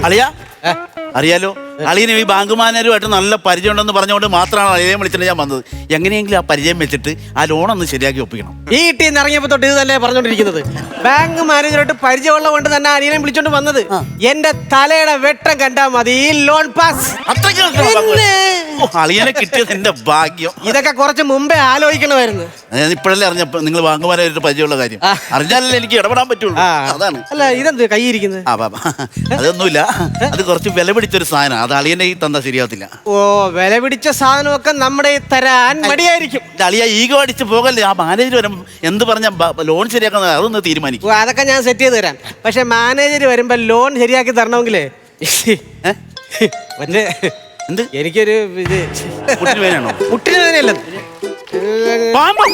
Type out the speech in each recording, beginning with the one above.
അളിയ? അറിയാലോ? അളിയന് ഈ ബാങ്ക് മാനേജരുമായിട്ട് നല്ല പരിചയം ഉണ്ടെന്ന് പറഞ്ഞുകൊണ്ട് മാത്രമാണ് അളിയെ വിളിച്ചിട്ട് ഞാൻ വന്നത്. എങ്ങനെയെങ്കിലും ആ പരിചയം വെച്ചിട്ട് ആ ലോൺ ഒന്ന് ശരിയാക്കി ഒപ്പിക്കണം. ഈ ടീം നിന്ന് ഇറങ്ങിയപ്പോ തൊട്ട് ഇത് തന്നെ പറഞ്ഞോണ്ടിരിക്കുന്നത്. ബാങ്ക് മാനേജറായിട്ട് പരിചയമുള്ള കൊണ്ട് തന്നെ അനിയനെ വിളിച്ചോണ്ട് വന്നത്. എന്റെ തലയുടെ വെട്ടം കണ്ടാ മതി ഈ ലോൺ പാസ്? ഓ, അളിയനെ കിട്ടിയത് എന്റെ ഭാഗ്യം. ഇതൊക്കെ കുറച്ച് മുമ്പേ ആലോചിക്കണമായിരുന്നു. ഞാൻ ഇപ്പോഴല്ലേ അറിഞ്ഞപ്പോ നിങ്ങൾ ബാങ്ക് മാനേജരായിട്ട് പരിചയമുള്ള കാര്യം. അറിഞ്ഞാലല്ലേ എനിക്ക് ഇടപെടാൻ പറ്റുള്ളൂ. ആ. അതാണ്. അല്ല ഇതെന്ത് കൈയിരിക്കുന്നത് ആ ബാബ അതൊന്നുമില്ല. അത് കുറച്ച് വില പിടിച്ചൊരു സാധനം. അത് അളിയന്റെ ഈ തന്ന ശരിയാവത്തില്ല. ഓ വില പിടിച്ച സാധനമൊക്കെ നമ്മുടെ ഈ തരാൻ മടിയായിരിക്കും. ഇത് അളിയ ഈഗോ അടിച്ച് പോകല്ലേ? ആ മാനേജർ വരും എന്ത് പറഞ്ഞ ലോൺ ശരിയാക്കുന്നത് അതൊന്ന് ഓ, തീരുമാനിക്കും അതൊക്കെ ഞാൻ സെറ്റ് ചെയ്ത് തരാം. പക്ഷെ മാനേജർ വരുമ്പോ ലോൺ ശരിയാക്കി തരണമെങ്കിലേ ഏ? എന്ത്? എനിക്കൊരു ഇത് മുട്ടിന് വേദനയാണോ? മുട്ടിന് വേദനയല്ല പാമ്പോ.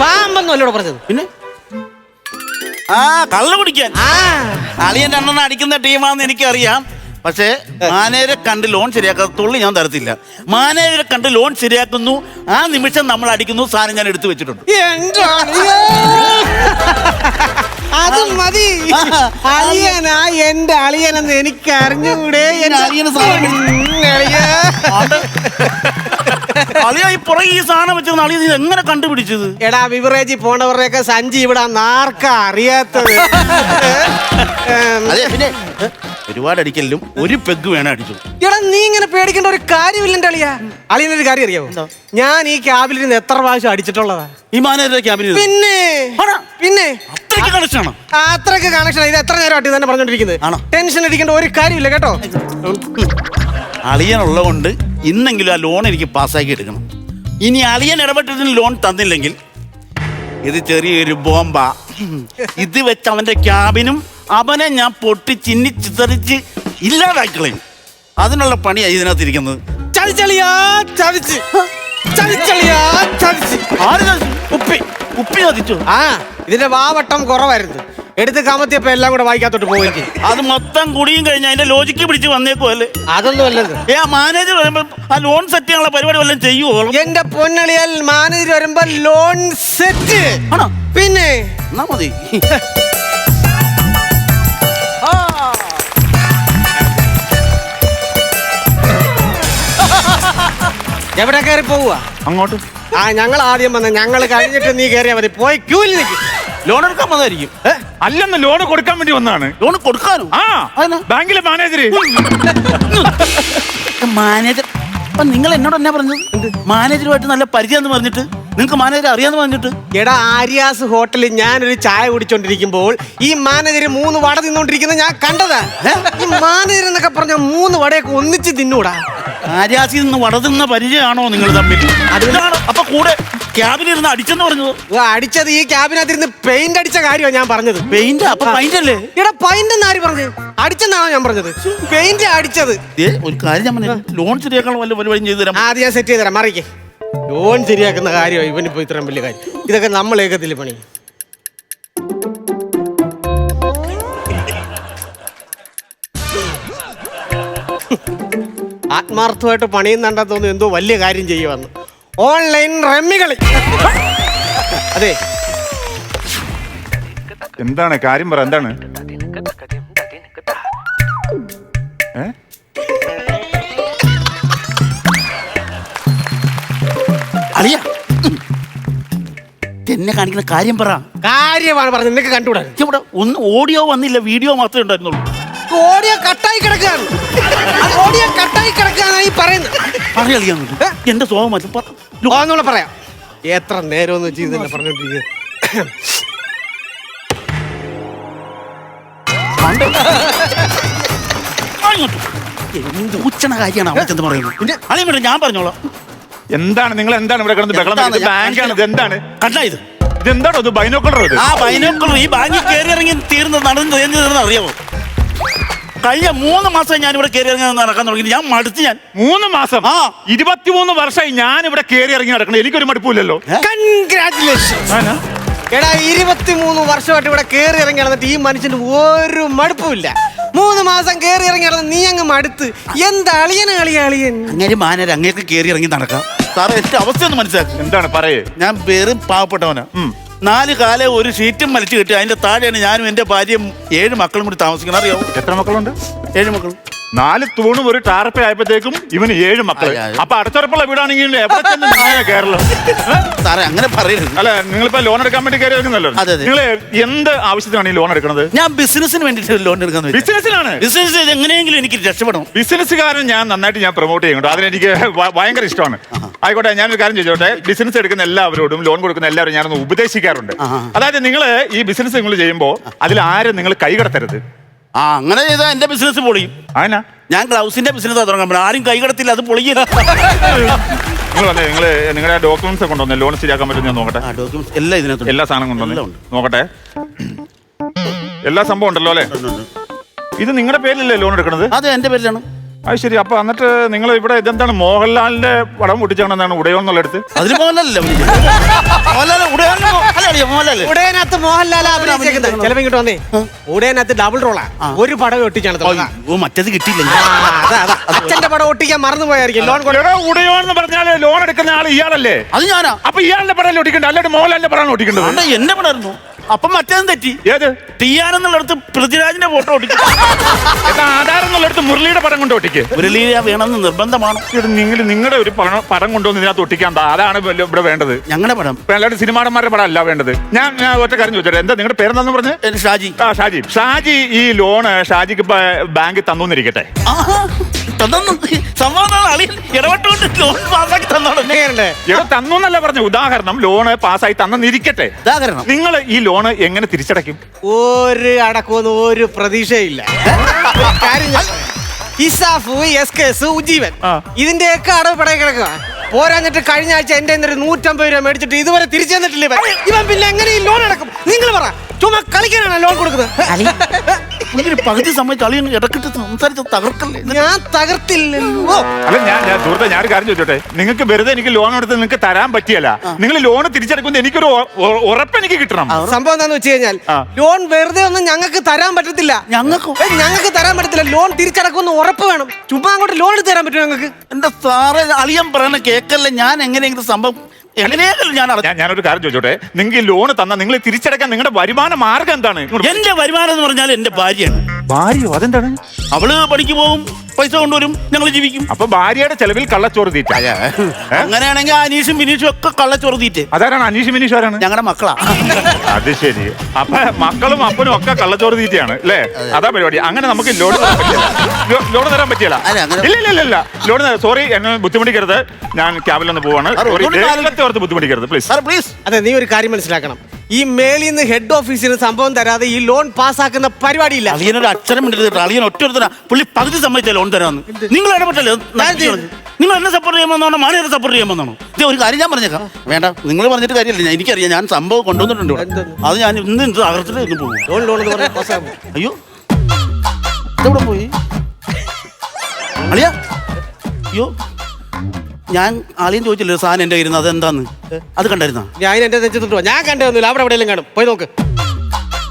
പാമ്പൊന്നും അല്ലോടെ പറഞ്ഞത്. പിന്നെ? ആ കള്ള കുടിക്കാൻ. ആ. അളിയൻ രണ്ടെണ്ണം അടിക്കുന്ന ടീമാണെന്ന് എനിക്കറിയാം. പക്ഷേ മാനേജരെ കണ്ട് ലോൺ ശരിയാക്കാത്ത തുള്ളി ഞാൻ തരത്തില്ല. മാനേജരെ കണ്ട് ലോൺ ശരിയാക്കുന്നു. ആ നിമിഷം നമ്മൾ അടിക്കുന്നു സാധനം ഞാൻ എടുത്തു വെച്ചിട്ടുണ്ട്. അത് മതി. അളിയനാ എന്റെ അളിയനെന്ന് എനിക്ക് അറിഞ്ഞുകൂടെ? എന്റെ അളിയന് സാധനം ഉം, അളിയാ. അളിയ ഈ പുറകെ ഈ സാധനം അളിയ ഇത് എങ്ങനെ കണ്ടുപിടിച്ചത്? എടാ വിവറേജി പോണവരുടെയൊക്കെ സഞ്ചി ഇവിടെ നാർക്ക അറിയാത്തത്? അതെ പിന്നെ ഒരുപാട് അടിക്കലും ഒരു പെഗ് വേണം അടിച്ചു. എടാ നീ ഇങ്ങനെ പേടിക്കേണ്ട ഒരു കാര്യമില്ലെന്റെ അളിയാ. അളിയാ ഒരു കാര്യം അറിയാവോ? ഞാൻ ഈ ക്യാബിൽ ഇരുന്ന് എത്ര പ്രാവശ്യം അടിച്ചിട്ടുള്ളതാ. ഈ മാനേജരുടെ ക്യാബിനിൽ പിന്നെ ആണോ? പിന്നെ. അത്രയ്ക്ക് അത്രയ്ക്ക് കണക്ഷൻ ഇത് എത്ര നേരം അടി തന്നെ പറഞ്ഞോണ്ടിരിക്കുന്നത്. ആണോ? ടെൻഷൻ അടിക്കേണ്ട ഒരു കാര്യമില്ല കേട്ടോ. അളിയനുള്ള കൊണ്ട് ഇന്നെങ്കിലും ആ ലോൺ എനിക്ക് പാസ്സാക്കി എടുക്കണം. ഇനി അളിയൻ ഇടപെട്ടിട്ട് ലോൺ തന്നില്ലെങ്കിൽ ഇത് ചെറിയൊരു ബോംബ. ഇത് വെച്ച് അവന്റെ ക്യാബിനും അവനെ ഞാൻ പൊട്ടി ചിന്നി ചിതറിച്ച് ഇല്ലാതാക്കളയും അതിനുള്ള പണിയായി ഇതിനകത്ത് ഇരിക്കുന്നത് ചതിച്ചളിയാ ചതിച്ച് ചതിച്ചളിയാ ചതിച്ച് ആര് ചതിച്ചു? ഉപ്പി. ഉപ്പി ചതിച്ചു ആ ഇതിന്റെ വാവട്ടം കുറവായിരുന്നു. എടുത്ത് കമത്തിയപ്പോ എല്ലാം കൂടെ വായിക്കാത്തോട്ട് പോയി അത് മൊത്തം കുടിയും കഴിഞ്ഞ് അതിന്റെ ലോജിക്ക് പിടിച്ച് വന്നേക്കും അല്ലേ? അതൊന്നും അല്ലത് ഏ ആ മാനേജർ വരുമ്പോ ആ ലോൺ സെറ്റ് ചെയ്യാനുള്ള പരിപാടി വല്ലതും ചെയ്യുവോ? എന്റെ പൊന്നളിയാൽ മാനേജർ വരുമ്പോ ലോൺ സെറ്റ് ആണോ? പിന്നെ എന്നാ മതി. എവിടെ കയറി പോവുക അങ്ങോട്ട്. ആ ഞങ്ങൾ ആദ്യം വന്ന ഞങ്ങൾ കഴിഞ്ഞിട്ട് നീ കയറിയാ മതി. പോയി ക്യൂവിൽ നിൽക്കും. ലോൺ എടുക്കാൻ വന്നതായിരിക്കും. അല്ലെന്ന് ലോൺ കൊടുക്കാൻ വേണ്ടി വന്നാണ് ലോൺ കൊടുക്കാനോ? ആ അതെന്നാ? ബാങ്കിലെ മാനേജർ മാനേജർ അപ്പൊ നിങ്ങൾ എന്നോട് എന്നാ പറഞ്ഞത്? മാനേജറുമായിട്ട് നല്ല പരിചയം എന്ന് പറഞ്ഞിട്ട് നിങ്ങൾക്ക് മാനേജർ അറിയാന്ന് പറഞ്ഞിട്ട്. എടാ ആര്യാസ് ഹോട്ടലിൽ ഞാനൊരു ചായ കുടിച്ചോണ്ടിരിക്കുമ്പോൾ ഈ മാനേജർ മൂന്ന് വട തിന്നോണ്ടിരിക്കുന്നത് ഞാൻ കണ്ടതാ. ഈ മാനേജർ എന്നൊക്കെ പറഞ്ഞ മൂന്ന് വടയൊക്കെ ഒന്നിച്ച് തിന്നൂടാ. ആര്യാസിൽ നിന്ന് വടതുന്ന പരിചയമാണോ നിങ്ങൾ തമ്മിൽ? അതിനാണ് അപ്പൊ കൂടെ ക്യാബിനിരുന്ന് അടിച്ചെന്ന് പറഞ്ഞത്. അടിച്ചത് ഈ ക്യാബിനകത്തിരുന്ന് പെയിന്റ് അടിച്ച കാര്യമാണ് ഞാൻ പറഞ്ഞത്. പെയിന്റ് അപ്പൊ പെയിന്റ് അല്ലേ? എടാ പൈന്റ് ആര് പറഞ്ഞു? അടിച്ചെന്നാണോ ഞാൻ പറഞ്ഞത്? പെയിന്റ് അടിച്ചത്. ഏ, ഒരു കാര്യം ഞാൻ പറഞ്ഞു. ലോൺ ശരിയാക്കാൻ വല്ല പരിപാടിയും ചെയ്തു തരാം ആദ്യം ഞാൻ സെറ്റ് ചെയ്ത് തരാം. മറിക്കേ. ലോൺ ശരിയാക്കുന്ന കാര്യമാണ് ഇവനിപ്പോ ഇത്രയും വലിയ കാര്യം. ഇതൊക്കെ നമ്മൾ ഏകത്തിൽ പണി. ആത്മാർത്ഥമായിട്ട് പണിയുന്നുണ്ടെന്ന് തോന്നുന്നു എന്തോ വലിയ കാര്യം ചെയ്യുമെന്ന്. ഓൺലൈൻ റമ്മികളി അതെ. എന്താണ്? കാര്യം പറ എന്താണ്? അളിയ. എന്നെ കാണിക്കുന്ന കാര്യം പറ. കാര്യമാണ് പറഞ്ഞത്. നിനക്ക് കണ്ടുകൂടാ. ഇവിടെ ഒന്ന് ഓഡിയോ വന്നില്ല വീഡിയോ മാത്രമേ ഉണ്ടായിരുന്നുള്ളൂ. ഓടിയ കട്ടായി കിടക്കുകയാണ്. കോടിയ കട്ടായി കിടക്കുകയാണ് ഈ പറയുന്നത്. പറയാം എന്റെ സ്വഭാവം മാറ്റും ഒന്നുകൂടെ പറയാം. എത്ര നേരം എന്ന് വെച്ച് ഇതന്നെ പറഞ്ഞോണ്ടിരിക്കുക. എന്ത് ഉച്ചണ കാര്യമാണ് പറയുന്നത്? ഞാൻ പറഞ്ഞോളാം. എന്താണ് നിങ്ങൾ എന്താണ് ഇവിടെ കിടന്ന് ബഹളം ബാങ്കാണ് ഇത് എന്താണ്? കണ്ടായത് ഇത്? ഇതെന്താണോ ഇത് ബൈനോക്കുലർ ഇത്. ആ ബൈനോക്കുലർ ഈ ബാങ്കിൽ കയറി ഇറങ്ങി തീർന്ന് നടന്ന് തീർന്ന് അറിയാമോ കഴിഞ്ഞ മൂന്ന് മാസം ഞാൻ ഇവിടെ കയറി ഇറങ്ങി നടക്കാൻ തുടങ്ങി. ഞാൻ മടുത്ത് ഞാൻ. മൂന്ന് മാസം? ആ. ഇരുപത്തിമൂന്ന് വർഷമായി ഞാൻ ഇവിടെ കയറി ഇറങ്ങി നടക്കണം. എനിക്കൊരു മടുപ്പില്ലല്ലോ കൺഗ്രാറ്റുലേഷൻ? എടാ ഇരുപത്തിമൂന്ന് വർഷമായിട്ട് ഇവിടെ കയറി ഇറങ്ങി നടന്നിട്ട് ഈ മനുഷ്യന് ഒരു മടുപ്പുമില്ല. മൂന്ന് മാസം കയറി ഇറങ്ങി നടന്ന് നീ അങ്ങ് മടുത്ത്. എന്താ അളിയൻ അളിയ അളിയൻ? അങ്ങനെ മാനര അങ്ങേക്ക് കയറി ഇറങ്ങി നടക്കാം. സാറേ എന്റെ അവസ്ഥ ഒന്ന് മനസ്സിലാക്കി. എന്താണ്? പറയേ. ഞാൻ വെറും പാവപ്പെട്ടവനാ. നാല് കാലം ഒരു ഷീറ്റും വലിച്ചു കിട്ടി അതിന്റെ താഴെയാണ് ഞാനും എന്റെ ഭാര്യയും ഏഴ് മക്കളും കൂടി താമസിക്കുന്നത്. അറിയാവോ? എത്ര മക്കളുണ്ട്? ഏഴ് മക്കളും. നാല് തൂണും ഒരു ടാർപ്പ ആയപ്പോഴത്തേക്കും ഇവന് ഏഴ് മക്കൾ. അപ്പൊ അടച്ചുറപ്പുള്ള വീടാണെങ്കിൽ എവിടെ ചെന്ന് നിന്നാ കേരളം? സാറേ അങ്ങനെ പറയരുത്. അല്ല നിങ്ങളിപ്പോ ലോൺ എടുക്കാൻ വേണ്ടി കയറി വരുന്നല്ലോ. നിങ്ങൾ എന്ത് ആവശ്യത്തിനാണ് ഈ ലോൺ എടുക്കുന്നത് ഞാൻ ബിസിനസിന് വേണ്ടിട്ട് ലോൺ എടുക്കുന്നത് വെച്ചു ബിസിനസ്സിലാണ് ബിസിനസ് എങ്ങനെയെങ്കിലും എനിക്ക് രക്ഷപ്പെടണം. ബിസിനസ്സുകാരൻ ഞാൻ നന്നായിട്ട് ഞാൻ പ്രൊമോട്ട് ചെയ്യുന്നുണ്ട്. അതിനെനിക്ക് ഭയങ്കര ഇഷ്ടമാണ്. ആയിക്കോട്ടെ ഞാനൊരു കാര്യം ചോദിച്ചോട്ടെ. ബിസിനസ് എടുക്കുന്ന എല്ലാവരോടും ലോൺ കൊടുക്കുന്ന എല്ലാവരും ഞാനൊന്ന് ഉപദേശിക്കാറുണ്ട്. അതായത് നിങ്ങൾ ഈ ബിസിനസ് നിങ്ങൾ ചെയ്യുമ്പോൾ അതിൽ ആരും നിങ്ങൾ കൈകടത്തരുത് ആ അങ്ങനെ ചെയ്താൽ എന്റെ ബിസിനസ് പൊളിയും. അങ്ങനെ ഞാൻ ഗ്ലൗസിന്റെ ബിസിനസ് തുടങ്ങാൻ ആരും ആരും കൈകടത്തില്ല അത് പൊളിയില്ല. നിങ്ങൾ വന്നേ നിങ്ങൾ നിങ്ങളുടെ ഡോക്യുമെന്റ്സ് കൊണ്ടുവന്നേ ലോൺ ശരിയാക്കാൻ പറ്റും ഞാൻ നോക്കട്ടെ? ആ ഡോക്യുമെന്റ്സ് എല്ലാം എല്ലാ സാധനം കൊണ്ടുവന്നേ? എല്ലാം ഉണ്ട്. നോക്കട്ടെ. എല്ലാ സംഭവം ഉണ്ടല്ലോ അല്ലേ? ഇത് നിങ്ങളുടെ പേരിലല്ലേ ലോൺ എടുക്കുന്നത് അതെ എന്റെ പേരിലാണ്. അത് ശരി അപ്പൊ എന്നിട്ട് നിങ്ങൾ ഇവിടെ ഇതെന്താണ്? മോഹൻലാലിന്റെ പടം പൊട്ടിച്ചാണെന്നാണ് ഉടയോ എന്നുള്ളടുത്ത് അതിന് മോഹൻലാലല്ലേ ഉടയനകത്ത് മോഹൻലാൽ അഭിനയിച്ചേക്കുന്നത്. ചിലപ്പോ ഇങ്ങോട്ട് വന്നേ. ഉടയനകത്ത് ഡബിൾ റോളാ ഒരു പടം ഒട്ടിച്ചാണ് മറ്റേത് കിട്ടിയില്ല. അച്ഛന്റെ പടം ഒട്ടിക്കാൻ മറന്നു പോയായിരിക്കും ലോൺ കൊണ്ട് എടാ, ഉടയോ എന്ന് പറഞ്ഞാൽ ലോൺ എടുക്കുന്ന ആൾ ഇയാളല്ലേ? അത് ഞാനാ. അപ്പൊ ഇയാളുടെ പടം ഒട്ടിക്കണ്ട അല്ലാണ്ട് മോഹൻലാലിന്റെ പടമാണ് ഒട്ടിക്കേണ്ടത്. എന്റെ എന്നെ പടായിരുന്നു? അപ്പൊ മറ്റേതും തെറ്റി. ഏത്? തീയാനെന്നുള്ളടത്ത് പൃഥ്വിരാജിന്റെ ഫോട്ടോ ഒട്ടിക്കും. എന്നാ ആധാരം എന്നുള്ളടത്ത് മുരളിയുടെ പടം കൊണ്ട് ഒട്ടിക്ക്. മുരളി വേണമെന്ന് നിർബന്ധമാണ്. നിങ്ങൾ നിങ്ങളുടെ ഒരു പടം പടം കൊണ്ടുവന്ന് ഇതിനകത്ത് ഒട്ടിക്കാൻ. അതാണ് ഇവിടെ വേണ്ടത്. ഞങ്ങളുടെ പടം. അല്ലാണ്ട് സിനിമാടന്മാരുടെ പടം അല്ല വേണ്ടത്. ഞാൻ ഞാൻ ഒറ്റ കാര്യം ചോദിച്ചോട്ടെ. എന്താ നിങ്ങളുടെ പേരെന്താന്ന് പറഞ്ഞ്? ഷാജി. ആ ഷാജി. ഷാജി ഈ ലോണ് ഷാജിക്ക് ഇപ്പൊ ബാങ്കിൽ തന്നോന്നിരിക്കട്ടെ. ആഹാ, തന്നു സംഭവം അളിയൻ ഇടപെട്ടുകൊണ്ട് ലോൺ പാസ്സാക്കി തന്നോളൂ. എങ്ങനെയുണ്ട് ഇവിടെ പറഞ്ഞു ഉദാഹരണം ലോണ് പാസ്സായി തന്നിരിക്കട്ടെ ഉദാഹരണം. നിങ്ങൾ ഈ ലോണ് എങ്ങനെ തിരിച്ചടയ്ക്കും? ഒരു അടക്കമൊന്നും ഒരു പ്രതീക്ഷയില്ല. കാര്യം ഞാൻ പറയാം. ഇസാഫ് എസ് കേസ് ഉജ്ജീവൻ ആ. ഇതിന്റെയൊക്കെ അടവ് പടയെ കിടക്കുക പോരാഞ്ഞിട്ട് കഴിഞ്ഞ ആഴ്ച എന്റെ ഒരു നൂറ്റമ്പത് രൂപ മേടിച്ചിട്ട് ഇതുവരെ തിരിച്ചു തന്നിട്ടില്ല ഇവൻ. ഇവൻ പിന്നെ എങ്ങനെ ഈ ലോൺ അടക്കും? നിങ്ങൾ പറ. ചുമ്മാ കളിക്കാനാണ് ലോൺ കൊടുക്കുന്നത്. ഒരു പകുതി സമയത്ത് അളിയൻ ഇടക്കിട്ട് സംസാരിച്ച് തകർക്കല്ലേ? ഞാൻ തകർത്തില്ലല്ലോ അല്ല ഞാൻ ഞാൻ സുഹൃത്തെ ഞാൻ ഒരു കാര്യം ചോദിച്ചോട്ടെ? നിങ്ങൾക്ക് വെറുതെ എനിക്ക് ലോൺ എടുത്ത് നിങ്ങൾക്ക് തരാൻ പറ്റിയല്ല. നിങ്ങൾ ലോൺ തിരിച്ചടക്കുമ്പോൾ എനിക്കൊരു ഉറപ്പ് എനിക്ക് കിട്ടണം. സംഭവം എന്താന്ന് വെച്ച് കഴിഞ്ഞാൽ ലോൺ വെറുതെ ഒന്നും ഞങ്ങൾക്ക് തരാൻ പറ്റത്തില്ല. ഞങ്ങൾക്ക്? ഞങ്ങൾക്ക് തരാൻ പറ്റത്തില്ല. ലോൺ തിരിച്ചടക്കുമെന്ന് ഉറപ്പ് വേണം. ചുമ്മാ അങ്ങോട്ട് ലോൺ എടുത്ത് തരാൻ പറ്റും ഞങ്ങൾക്ക്? എന്റെ സാറേ അളിയൻ പറയുന്ന കേക്കല്ലേ? ഞാൻ എങ്ങനെയെങ്കിലും സംഭവം ഞാൻ അടച്ചു ഞാൻ ഞാനൊരു കാര്യം ചോദിച്ചോട്ടെ? നിങ്ങൾക്ക് ലോൺ തന്ന നിങ്ങൾ തിരിച്ചടക്കാൻ നിങ്ങളുടെ വരുമാന മാർഗം എന്താണ്? ഇങ്ങോട്ട് എന്റെ വരുമാനം എന്ന് പറഞ്ഞാൽ എന്റെ ഭാര്യയാണ്. ഭാര്യയോ? അതെന്താണ്? അവൾ പണിക്ക് പോകും. പൈസ കൊണ്ടുവരും ഞങ്ങൾ ജീവിക്കും. അപ്പൊ ഭാര്യയുടെ ചെലവിൽ കള്ളച്ചോറ് തീറ്റ. അങ്ങനെയാണെങ്കിൽ അനീഷും വിനീഷും ഒക്കെ കള്ളച്ചോറ് തീറ്റ്. അതാരാണ്? അനീഷ് മിനീഷ് ആരാണ്? ഞങ്ങളുടെ മക്കളാ. അത് ശരി. അപ്പൊ മക്കളും അപ്പനും ഒക്കെ കള്ളച്ചോറ് തീറ്റയാണ് അല്ലേ? അതാ. പരിപാടി. അങ്ങനെ നമുക്ക് ലോൺ തരാൻ പറ്റില്ല ലോൺ തരാൻ പറ്റില്ല അല്ല, അങ്ങനെ- ഇല്ല ഇല്ല ഇല്ല ഇല്ല. ലോൺ സോറി എന്നെ ബുദ്ധിമുട്ടിക്കരുത്. ഞാൻ പോവാണ്. ഒന്നുകൂടി കാര്യം- ദൈവത്തെ ഓർത്ത് ബുദ്ധിമുട്ടിക്കരുത് പ്ലീസ് സാർ പ്ലീസ് അതെ നീ ഒരു കാര്യം മനസ്സിലാക്കണം. ഈ മേളിൽ നിന്ന് ഹെഡ് ഓഫീസിന് സംഭവം തരാതെ ഈ ലോൺ പാസ്സാക്കുന്ന പരിപാടിയില്ല. അളിയനൊരു അക്ഷരം ഇട്ടിട്ട് അളിയൻ ഒറ്റ പുള്ളി പകുതി സമ്മതിച്ച ലോൺ തരാന്ന്. നിങ്ങൾ ഇടപെട്ടല്ലേ. നിങ്ങൾ എന്നെ സപ്പോർട്ട് ചെയ്യുമെന്നാണോ? മാണിയെ സപ്പോർട്ട് ചെയ്യുമെന്നാണോ? ഇത് ഒരു കാര്യം ഞാൻ പറഞ്ഞേക്കാം. വേണ്ട നിങ്ങൾ പറഞ്ഞിട്ട് കാര്യമില്ല. ഞാൻ- എനിക്കറിയാം ഞാൻ സംഭവം കൊണ്ടുവന്നിട്ടുണ്ട് ഇവിടെ. അത് ഞാൻ ഇന്ന് ഇന്ന് തകർത്തിട്ട് ഇന്ന് പോകും. ലോൺ ലോൺ എന്ന് പറഞ്ഞ് പാസ്സാകും അയ്യോ. ഇതെവിടെ പോയി? അളിയ. അയ്യോ. ഞാൻ ആളിയും ചോദിച്ചില്ലേ സാധനം എന്റെ കയ്യിൽ അതെന്താന്ന്? അത് കണ്ടായിരുന്ന? ഞാൻ എന്റെ തെച്ചിട്ടു ഞാൻ കണ്ടൊന്നുമില്ല അവിടെ എവിടെയെങ്കിലും കാണും. പോയി നോക്ക്.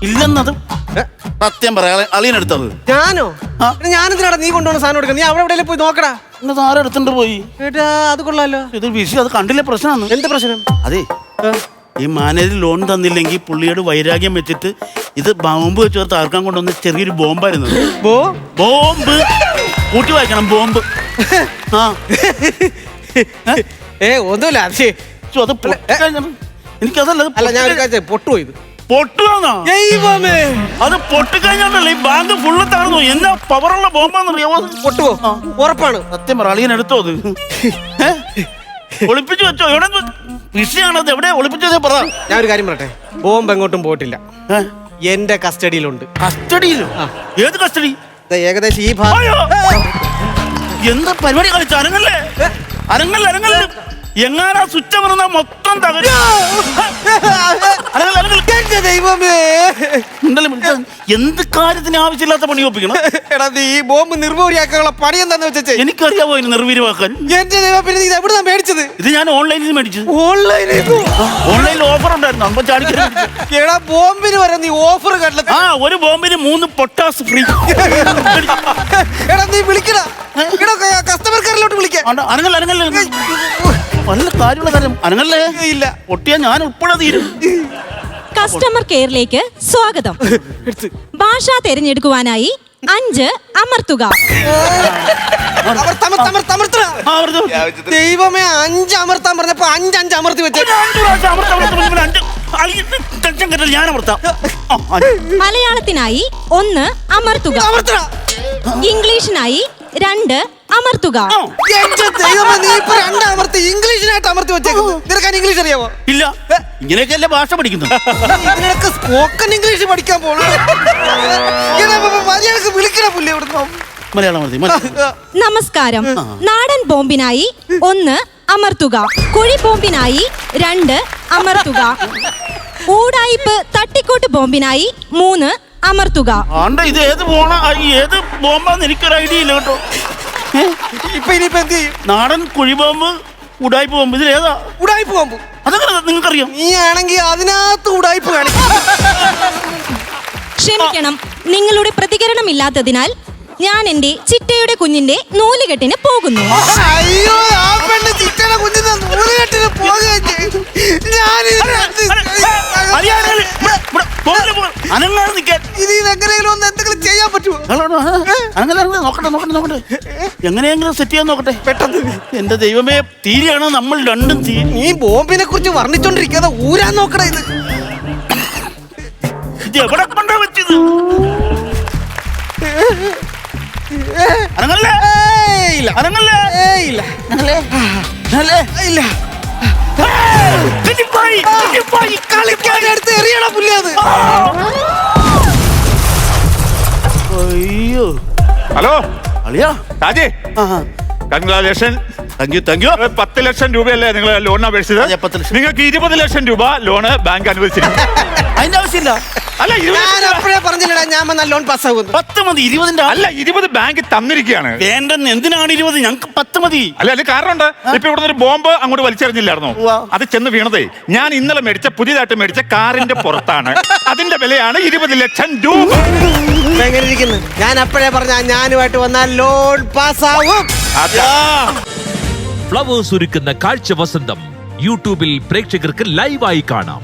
ഇല്ലെന്നത്? സത്യം പറയാ അളിയനെടുത്തത് ഞാനോ? ഞാനെന്തിനാടാ നീ കൊണ്ടുവന്ന സാധനം എടുക്കുന്നത്? നീ അവിടെ എവിടെയെങ്കിലും പോയി നോക്കടാ. ഇന്നത് ആരും എടുത്തിട്ട് പോയി? ഏട്ടാ അത് കൊള്ളാലോ. ഇത് വിഷയം അത് കണ്ടില്ല പ്രശ്നമാണ്? എന്ത് പ്രശ്നം? അതെ. ഈ മാനേജർ ലോൺ തന്നില്ലെങ്കിൽ പുള്ളിയോട് വൈരാഗ്യം വെച്ചിട്ട് ഇത് ബോംബ് വെച്ച് തകർക്കാൻ കൊണ്ടുവന്ന ചെറിയൊരു ബോംബായിരുന്നു. ബോംബ്. കൂട്ടി വായിക്കണം ബോംബ്. ആ. ഏ? ഒന്നുമില്ല. അത് ശരി. ചോ, അത് പൊട്ടിക്കഴിഞ്ഞപ്പോ- എനിക്കതല്ല അത് അല്ല ഞാൻ ഒരു കാര്യം പൊട്ടുപോയി ഇത്? പൊട്ടുവാന്നോ? ദൈവമേ. അത് പൊട്ടിക്കഴിഞ്ഞാണ്ടല്ലേ ഈ ബാങ്ക് ഫുള്ള് തകർന്നു എന്നാ പവറുള്ള ബോംബാന്നറിയാമോ പൊട്ടുവോ? ഉറപ്പാണ്. സത്യം പറ അളിയൻ എടുത്തോ അത്? ഏ? ഒളിപ്പിച്ചു വെച്ചോ? എവിടെ വിഷയാണത് എവിടെ ഒളിപ്പിച്ചത് പറ. ഞാൻ ഒരു കാര്യം പറയട്ടെ? ബോംബ് എങ്ങോട്ടും പോയിട്ടില്ല. ഏ? എന്റെ കസ്റ്റഡിയിലുണ്ട്. കസ്റ്റഡിയിലോ? ഏത് കസ്റ്റഡി? ദേ ഏകദേശം ഈ ഭാഗം അയ്യോ! എന്താ പരിപാടി കളിച്ച? അനങ്ങല്ലേ? അനങ്ങല്ല എങ്ങാനാ സ്വിച്ച് അമർന്നാ മൊത്തം തകരും. ദൈവമേ. എന്ത് കാര്യത്തിന് ആവശ്യമില്ലാത്ത പണി ഒപ്പിക്കണം? എടാ നീ ഈ ബോംബ് നിർവീര്യാക്കാനുള്ള പണി എന്താന്ന് വെച്ചേ? എനിക്കറിയാവോ ഇനി നിർവീര്യമാക്കാൻ? എന്റെ ദൈവം പിന്നെ നീ എവിടുന്നാ മേടിച്ചത്? ഇത് ഞാൻ ഓൺലൈനിൽ മേടിച്ചു ഓൺലൈനിൽ ഓൺലൈനിൽ ഓഫർ ഉണ്ടായിരുന്നു. അപ്പൊ ചാടിക്കറി എടാ ബോംബിന് വരെ നീ ഓഫർ കണ്ടത് ആ ഒരു ബോംബിന് മൂന്ന് പൊട്ടാസ് ഫ്രീ. എടാ നീ വിളിക്കടാ. കസ്റ്റമർ അനങ്ങല്ല അനങ്ങല്ല വല്ല കാര്യമുള്ള കാര്യം. അനങ്ങല്ലേ? ഇല്ല. പൊട്ടിയാ ഞാൻ ഉൾപ്പെടെ തീരും. കസ്റ്റമർ കെയറിലേക്ക് സ്വാഗതം. ഭാഷ തിരഞ്ഞെടുക്കുവാനായി അഞ്ച് അമർത്തുക. ദൈവമേ അഞ്ച് അമർത്താൻ പറഞ്ഞപ്പോ അഞ്ച് അഞ്ച് അമർത്തി വെച്ചേ. ഞാൻ അമർത്താം. മലയാളത്തിനായി ഒന്ന് അമർത്തുക ഇംഗ്ലീഷിനായി രണ്ട് അമർത്തുക. ആ, എന്റെ ദൈവമേ നീ ഇപ്പൊ രണ്ട് അമർത്തി ഇംഗ്ലീഷിനായിട്ട് അമർത്തി വെച്ചേക്കുന്നു നിനക്ക് ഇംഗ്ലീഷ് അറിയാവോ? ഇല്ല. ഇങ്ങനെയൊക്കെയല്ലേ ഭാഷ പഠിക്കുന്നത്? നിനക്ക് സ്പോക്കൺ ഇംഗ്ലീഷ് പഠിക്കാൻ പോണോ. മര്യാദയ്ക്ക് വിളിക്കണ പുള്ളി ഇവിടുന്ന് മലയാളം മതി. നമസ്കാരം. നാടൻ ബോംബിനായി ഒന്ന് അമർത്തുക. കുഴി ബോംബിനായി രണ്ട് അമർത്തുക. ഊടായിപ്പ് തട്ടിക്കോട്ട് ബോംബിനായി മൂന്ന് അമർത്തുക. ആണ്ട ഇത് ഏത് പോണ ഏത് ബോംബാന്ന് എനിക്കൊരു ഐഡിയ ഇല്ല കേട്ടോ? ഇപ്പൊ ഇനിയിപ്പൊ എന്ത് ചെയ്യും? നാടൻ കുഴിബോംബ് ഉടായ്പ ബോംബ് ഇതിൽ ഏതാ? ഉടായ്പ പോകുമ്പോ അതെങ്ങനെ നിങ്ങൾക്കറിയാം? നീ ആണെങ്കിൽ അതിനകത്ത് ഉടായ്പ കാണിക്കും. ക്ഷമിക്കണം. നിങ്ങളുടെ പ്രതികരണം ഇല്ലാത്തതിനാൽ ഞാൻ എന്റെ ചിറ്റയുടെ കുഞ്ഞിന്റെ നൂലുകെട്ടിന് പോകുന്നു. അയ്യോ ആ പെണ്ണ് ചിറ്റയുടെ കുഞ്ഞിന്റെ നൂലുകെട്ടിന് പോകുകയും ചെയ്തു അറിയാതെ അനങ്ങാതെ നിൽക്കാൻ ഇനി ഇതെങ്ങനെയെങ്കിലും ഒന്ന് എന്തെങ്കിലും ചെയ്യാൻ പറ്റുമോ? അങ്ങനെ നോക്കട്ടെ നോക്കട്ടെ നോക്കട്ടെ. എങ്ങനെയെങ്കിലും സെറ്റ് ചെയ്യാൻ നോക്കട്ടെ. പെട്ടെന്ന്. എന്റെ ദൈവമേ തീരെയാണ് നമ്മൾ രണ്ടും തീരെ നീ ബോംബിനെ കുറിച്ച് വർണിച്ചോണ്ടിരിക്കാതെ ഊരാൻ നോക്കണ ഇത്. ഇത് എവിടെ കൊണ്ടാ പറ്റിയത് അനങ്ങല്ലേ? ഇല്ല. അനങ്ങല്ലേ? ഇല്ല. അനങ്ങല്ലേ? ഇല്ല. എടുത്ത് എറിയണ അത്. അയ്യോ. ഹലോ? അളിയാ? രാജേ? Congratulation thank you thank you പത്ത് ലക്ഷം രൂപയല്ലേ നിങ്ങൾ ലോൺ അതെ, അപേക്ഷിച്ചത്. നിങ്ങൾക്ക് ഇരുപത് ലക്ഷം രൂപ ലോണ് ബാങ്ക് അനുവദിച്ചിരുന്നു അതിന്റെ ആവശ്യമില്ല. അല്ല ഇരുപത് ഞാൻ അപ്പഴേ പറഞ്ഞില്ലടാ ഞാൻ വന്ന ലോൺ പാസ്സാകുന്നു. പത്ത് മതി ഇരുപതിന്റെ അല്ല ഇരുപത് ബാങ്ക് തന്നിരിക്കുകയാണ്. വേണ്ടെന്ന് എന്തിനാണ് ഇരുപത്? ഞങ്ങൾക്ക് പത്ത് മതി. അല്ല അതിന് കാരണമുണ്ട്. ഇപ്പൊ ഇവിടെ ഒരു ബോംബ് അങ്ങോട്ട് വലിച്ചെറിഞ്ഞില്ലായിരുന്നു? അത് ചെന്ന് വീണതേ. ഞാൻ ഇന്നലെ മേടിച്ച പുതിയതായിട്ട് മേടിച്ച കാറിന്റെ പുറത്താണ്. അതിന്റെ വിലയാണ് ഇരുപത് ലക്ഷം രൂപ. എങ്ങനെ ഇരിക്കുന്നു? ഞാൻ അപ്പഴേ പറഞ്ഞ ഞാനുമായിട്ട് വന്നാൽ ലോൺ പാസ്സാവും. ഫ്ലവേഴ്സ് ഒരുക്കുന്ന കാഴ്ച വസന്തം. യൂട്യൂബിൽ പ്രേക്ഷകർക്ക് ലൈവായി കാണാം.